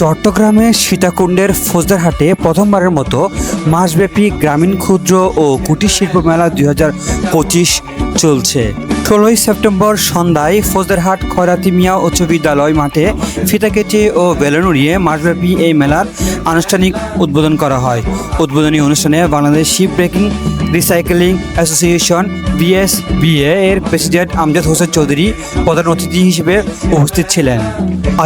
চট্টগ্রামের সীতাকুণ্ডের ফৌজদারহাটে প্রথমবারের মতো মাসব্যাপী গ্রামীণ ক্ষুদ্র ও কুটির শিল্প মেলা দুই চলছে। ষোলোই সেপ্টেম্বর সন্ধ্যায় ফৌজদারহাট খয়রাতি মিয়া উচ্চ বিদ্যালয় মাঠে ফিতা কেটে ও বেলুন উড়িয়ে মাসব্যাপী এই মেলার আনুষ্ঠানিক উদ্বোধন করা হয়। উদ্বোধনী অনুষ্ঠানে Bangladesh ship breaking recycling association BSBA এর প্রেসিডেন্ট আমজাদ হোসেন চৌধুরী প্রধান অতিথি হিসেবে উপস্থিত ছিলেন।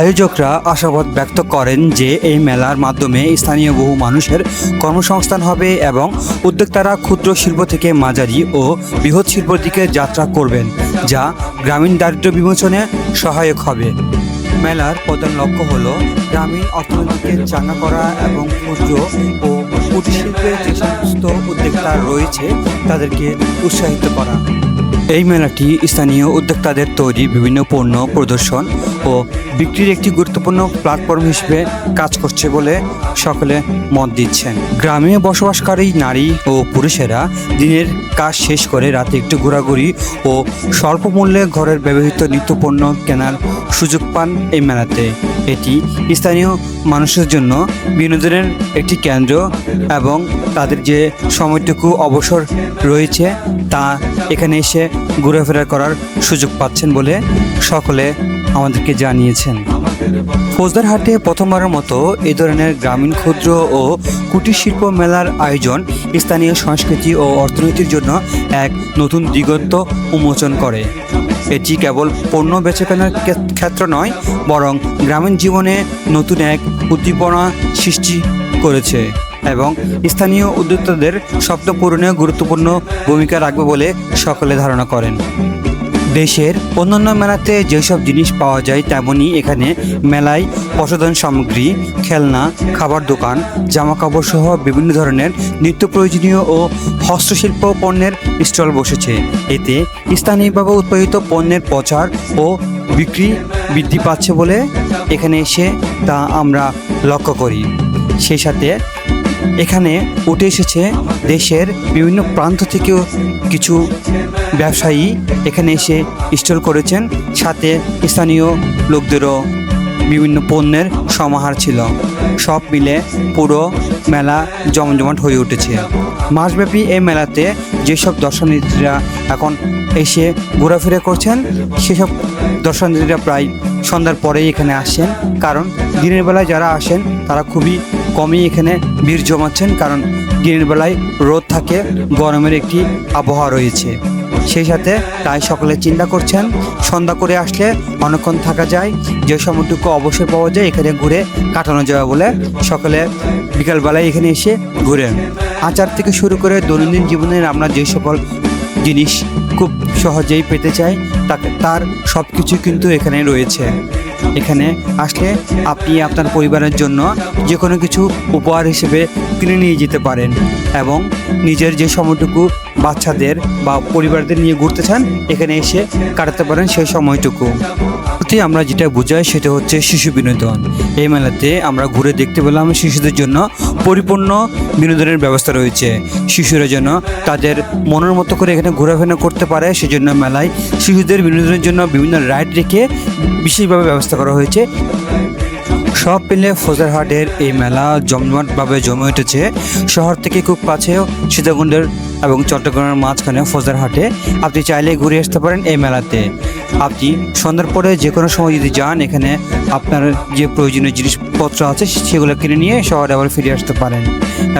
আয়োজকরা আশাবাদ ব্যক্ত করেন যে এই মেলার মাধ্যমে স্থানীয় বহু মানুষের কর্মসংস্থান হবে এবং উদ্যোক্তারা ক্ষুদ্র শিল্প থেকে মাঝারি ও বৃহৎ শিল্পের দিকে যাত্রা করবেন, যা গ্রামীণ দারিদ্র্য বিমোচনে সহায়ক হবে। মেলার প্রধান লক্ষ্য হল গ্রামীণ অর্থনীতিকে চাঙ্গা করা এবং ক্ষুদ্র ও কুটির শিল্পের যে সমস্ত উদ্যোক্তা রয়েছে, তাদেরকে উৎসাহিত করা। এই মেলাটি স্থানীয় উদ্যোক্তাদের তৈরি বিভিন্ন পণ্য প্রদর্শন ও বিক্রির একটি গুরুত্বপূর্ণ প্ল্যাটফর্ম হিসেবে কাজ করছে বলে সকলে মত দিচ্ছেন। গ্রামে বসবাসকারী নারী ও পুরুষেরা দিনের কাজ শেষ করে রাতে একটু ঘোরাঘুরি ও স্বল্প মূল্যে ঘরের ব্যবহৃত নিত্যপণ্য কেনার সুযোগ পান এই মেলাতে। এটি স্থানীয় মানুষের জন্য বিনোদনের একটি কেন্দ্র এবং তাদের যে সময়টুকু অবসর রয়েছে তা এখানে এসে ঘোরাফেরা করার সুযোগ পাচ্ছেন বলে সকলে আমাদেরকে জানিয়েছেন। ফৌজদারহাটে প্রথমবারের মতো এই ধরনের গ্রামীণ ক্ষুদ্র ও কুটির শিল্প মেলার আয়োজন স্থানীয় সংস্কৃতি ও অর্থনীতির জন্য এক নতুন দিগন্ত উন্মোচন করে। এটি কেবল পণ্য বেচাকেনার ক্ষে- ক্ষেত্র নয়, বরং গ্রামীণ জীবনে নতুন এক উদ্দীপনা সৃষ্টি করেছে এবং স্থানীয় উদ্যোক্তাদের স্বপ্ন পূরণে গুরুত্বপূর্ণ ভূমিকা রাখবে বলে সকলে ধারণা করেন। দেশের অন্যান্য মেলাতে যেসব জিনিস পাওয়া যায় তেমনই এখানে মেলায় প্রসাধন সামগ্রী, খেলনা, খাবার দোকান জামা কাপড় সহ বিভিন্ন ধরনের নিত্য প্রয়োজনীয় ও হস্তশিল্প পণ্যের স্টল বসেছে। এতে স্থানীয়ভাবে উৎপাদিত পণ্যের প্রচার ও বিক্রি বৃদ্ধি পাচ্ছে বলে এখানে এসে তা আমরা লক্ষ্য করি। সেই সাথে এখানে উঠে এসেছে দেশের বিভিন্ন প্রান্ত থেকেও কিছু ব্যবসায়ী এখানে এসে স্টল করেছেন। সাথে স্থানীয় লোকদেরও বিভিন্ন পণ্যের সমাহার ছিল। সব মিলে পুরো মেলা জমজমাট হয়ে উঠেছে। মাসব্যাপী এই মেলাতে যেসব দর্শনার্থীরা এখন এসে ঘোরাফেরা করছেন, সেসব দর্শনার্থীরা প্রায় সন্ধ্যার পরেই এখানে আসেন। কারণ দিনের বেলায় যারা আসেন, তারা খুবই কমই এখানে ভিড় জমাচ্ছেন কারণ দিনের বেলায় রোদ থাকে, গরমের একটি আবহাওয়া রয়েছে। সেই সাথে তাই সকলে চিন্তা করছেন, সন্ধ্যা করে আসলে অনেকক্ষণ থাকা যায়, যে সময়টুকু অবসর পাওয়া যায় এখানে ঘুরে কাটানো যাবে বলে সকলে বিকালবেলায় এখানে এসে ঘুরেন। আচার থেকে শুরু করে দৈনন্দিন জীবনের আমরা যে সকল জিনিস খুব সহজেই পেতে চাই তার সব কিছু কিন্তু এখানে রয়েছে। এখানে আসলে আপনি আপনার পরিবারের জন্য যে কোনো কিছু উপহার হিসেবে কিনে নিয়ে যেতে পারেন এবং নিজের যে সময়টুকু বাচ্চাদের বা পরিবারদের নিয়ে ঘুরতে চান, এখানে এসে কাটাতে পারেন সেই সময়টুকু। তে আমরা যেটা বোঝাই সেটা হচ্ছে শিশু বিনোদন। এই মেলাতে আমরা ঘুরে দেখতে পেলাম শিশুদের জন্য পরিপূর্ণ বিনোদনের ব্যবস্থা রয়েছে। শিশুরা যেন তাদের মনের মতো করে এখানে ঘোরাফেরা করতে পারে, সেজন্য মেলায় শিশুদের বিনোদনের জন্য বিভিন্ন রাইড রেখে বিশেষভাবে ব্যবস্থা করা হয়েছে। সব মিলে ফৌজারহাটের এই মেলা জমজমাটভাবে জমে উঠেছে। শহর থেকে খুব কাছেও সীতাকুণ্ডের এবং চট্টগ্রামের মাঝখানে ফৌজারহাটে। আপনি চাইলে ঘুরে আসতে পারেন এই মেলাতে। আপনি সন্ধ্যার পরে যে কোনো সময় যদি যান, এখানে আপনার যে প্রয়োজনীয় জিনিসপত্র আছে, সেগুলো কিনে নিয়ে শহরে আবার ফিরে আসতে পারেন।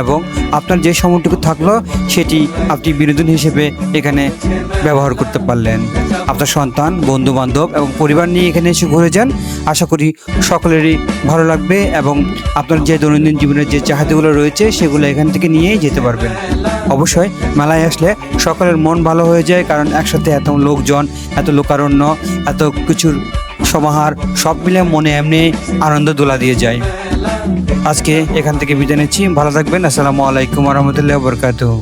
এবং আপনার যে সময়টুকু থাকল, সেটি আপনি বিনোদন হিসেবে এখানে ব্যবহার করতে পারলেন। আপনার সন্তান বন্ধু বান্ধব এবং পরিবার নিয়ে এখানে এসে ঘুরে যান, আশা করি সকলেরই ভালো লাগবে এবং আপনার যে দৈনন্দিন জীবনের যে চাহিদাগুলো রয়েছে, সেগুলো এখান থেকে নিয়েই যেতে পারবেন। অবশ্যই মেলায় আসলে সকলের মন ভালো হয়ে যায়, কারণ একসাথে এত লোকজন, এত লোকারণ্য, এত কিছুর সমাহার, সব মিলে মনে এমনি আনন্দ দোলা দিয়ে যায়। আজকে এখান থেকে বিদায় নিচ্ছি, ভালো থাকবেন, আসসালামু আলাইকুম রহমতুল্লাহ বরকাতুহ।